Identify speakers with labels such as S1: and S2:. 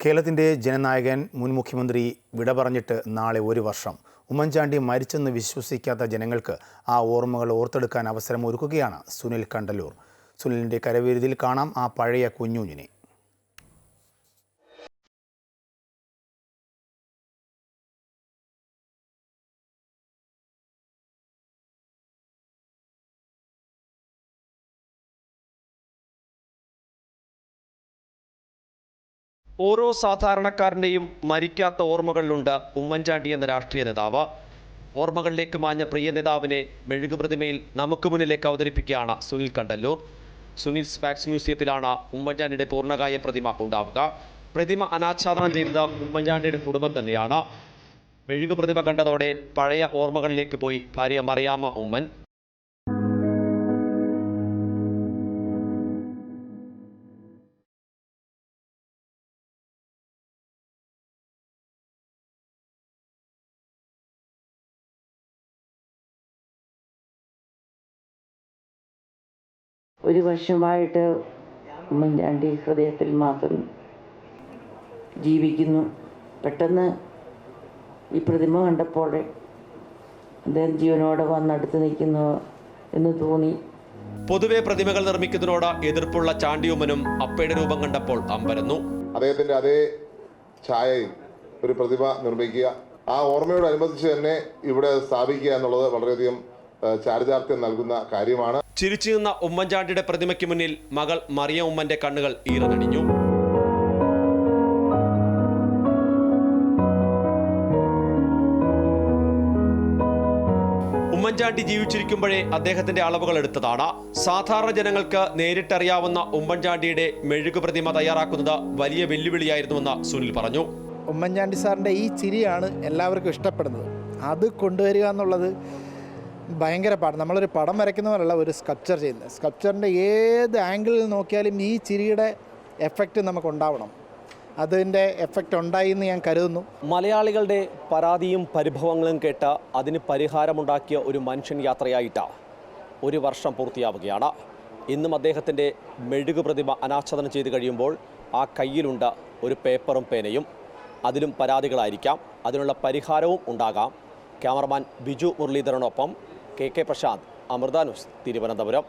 S1: കേരളത്തിന്റെ ജനനായകൻ മുൻ മുഖ്യമന്ത്രി വിട പറഞ്ഞിട്ട് നാളെ ഒരു വർഷം. ഉമ്മൻചാണ്ടി മരിച്ചെന്ന് വിശ്വസിക്കാത്ത ജനങ്ങൾക്ക് ആ ഓർമ്മകൾ ഓർത്തെടുക്കാൻ അവസരം ഒരുക്കുകയാണ് സുനിൽ കണ്ടലൂർ സുനിലിന്റെ കരവിരുതിൽ കാണാം ആ പഴയ കുഞ്ഞുഞ്ഞിനെ.
S2: ഓരോ സാധാരണക്കാരന്റെയും മരിക്കാത്ത ഓർമ്മകളിലുണ്ട് ഉമ്മൻചാണ്ടി എന്ന രാഷ്ട്രീയ നേതാവ്. ഓർമ്മകളിലേക്ക് മാഞ്ഞ പ്രിയ നേതാവിനെ മെഴുകുപ്രതിമയിൽ നമുക്ക് മുന്നിലേക്ക് അവതരിപ്പിക്കുകയാണ് സുനിൽ കണ്ടല്ലൂർ. സുനിൽ സ്പാക്സ് മ്യൂസിയത്തിലാണ് ഉമ്മൻചാണ്ടിയുടെ പൂർണകായ പ്രതിമ ഉണ്ടാവുക. പ്രതിമ അനാച്ഛാദനം ചെയ്തത് ഉമ്മൻചാണ്ടിയുടെ കുടുംബം തന്നെയാണ്. മെഴുകു പ്രതിമ കണ്ടതോടെ പഴയ ഓർമ്മകളിലേക്ക് പോയി. ഭാര്യ മറിയാമ്മ ഉമ്മൻ.
S3: ഒരു വർഷമായിട്ട് ഉമ്മൻചാണ്ടി ഹൃദയത്തിൽ മാത്രം ജീവിക്കുന്നു. പെട്ടെന്ന് ഈ പ്രതിമ കണ്ടപ്പോൾ അദ്ദേഹം ജീവനോടെ വന്നടുത്ത് നിൽക്കുന്നു എന്ന് തോന്നി.
S2: പൊതുവെ പ്രതിമകൾ നിർമ്മിക്കുന്നതിനോട് എതിർപ്പുള്ള ചാണ്ടിയുമ്മനും അപ്പയുടെ രൂപം കണ്ടപ്പോൾ അമ്പരന്നു.
S4: അദ്ദേഹത്തിന്റെ അതേ ഛായയിൽ ഒരു പ്രതിമ നിർമ്മിക്കുക ആ ഓർമ്മയോടനുബന്ധിച്ച് തന്നെ ഇവിടെ സ്ഥാപിക്കുക എന്നുള്ളത് വളരെയധികം ചാരിതാർത്ഥ്യം നൽകുന്ന കാര്യമാണ്.
S2: ചിരിച്ചു നിന്ന ഉമ്മൻചാണ്ടിയുടെ പ്രതിമയ്ക്ക് മുന്നിൽ മകൾ മറിയ ഉമ്മന്റെ കണ്ണുകൾ ഈറനടിഞ്ഞു ഉമ്മൻചാണ്ടി ജീവിച്ചിരിക്കുമ്പോഴേ അദ്ദേഹത്തിന്റെ അളവുകൾ എടുത്തതാണ്. സാധാരണ ജനങ്ങൾക്ക് നേരിട്ടറിയാവുന്ന ഉമ്മൻചാണ്ടിയുടെ മെഴുകു പ്രതിമ തയ്യാറാക്കുന്നത് വലിയ വെല്ലുവിളിയായിരുന്നുവെന്ന് സുനിൽ പറഞ്ഞു.
S5: ഉമ്മൻചാണ്ടി സാറിന്റെ ഈ ചിരിയാണ് എല്ലാവർക്കും ഇഷ്ടപ്പെടുന്നത്. അത് കൊണ്ടുവരിക എന്നുള്ളത് ഭയങ്കര പാടം. നമ്മളൊരു പടം വരയ്ക്കുന്ന പോലല്ല ഒരു സ്കൾപ്ചർ ചെയ്യുന്നത്. സ്കൾപ്ചറിന്റെ ഏത് ആംഗിളിൽ നോക്കിയാലും ഈ ചിരിയുടെ എഫക്റ്റ് നമുക്ക് ഉണ്ടാവണം അതിന്റെ എഫക്റ്റ് ഉണ്ടായി എന്ന് ഞാൻ കരുതുന്നു.
S2: മലയാളികളുടെ പരാതിയും പരിഭവങ്ങളും കേട്ട അതിന് പരിഹാരമുണ്ടാക്കിയ ഒരു മനുഷ്യൻ യാത്രയായിട്ട് ഒരു വർഷം പൂർത്തിയാവുകയാണ്. ഇന്നും അദ്ദേഹത്തിന്റെ മെഴുകു പ്രതിമ അനാച്ഛാദനം ചെയ്ത് കഴിയുമ്പോൾ ആ കയ്യിലുണ്ട് ഒരു പേപ്പറും പേനയും. അതിലും പരാതികളായിരിക്കാം. അതിനുള്ള പരിഹാരവും ഉണ്ടാകാം. Cameraman Biju മുരളീധരനൊപ്പം K K Prashant Amrita news Thiruvananthapuram.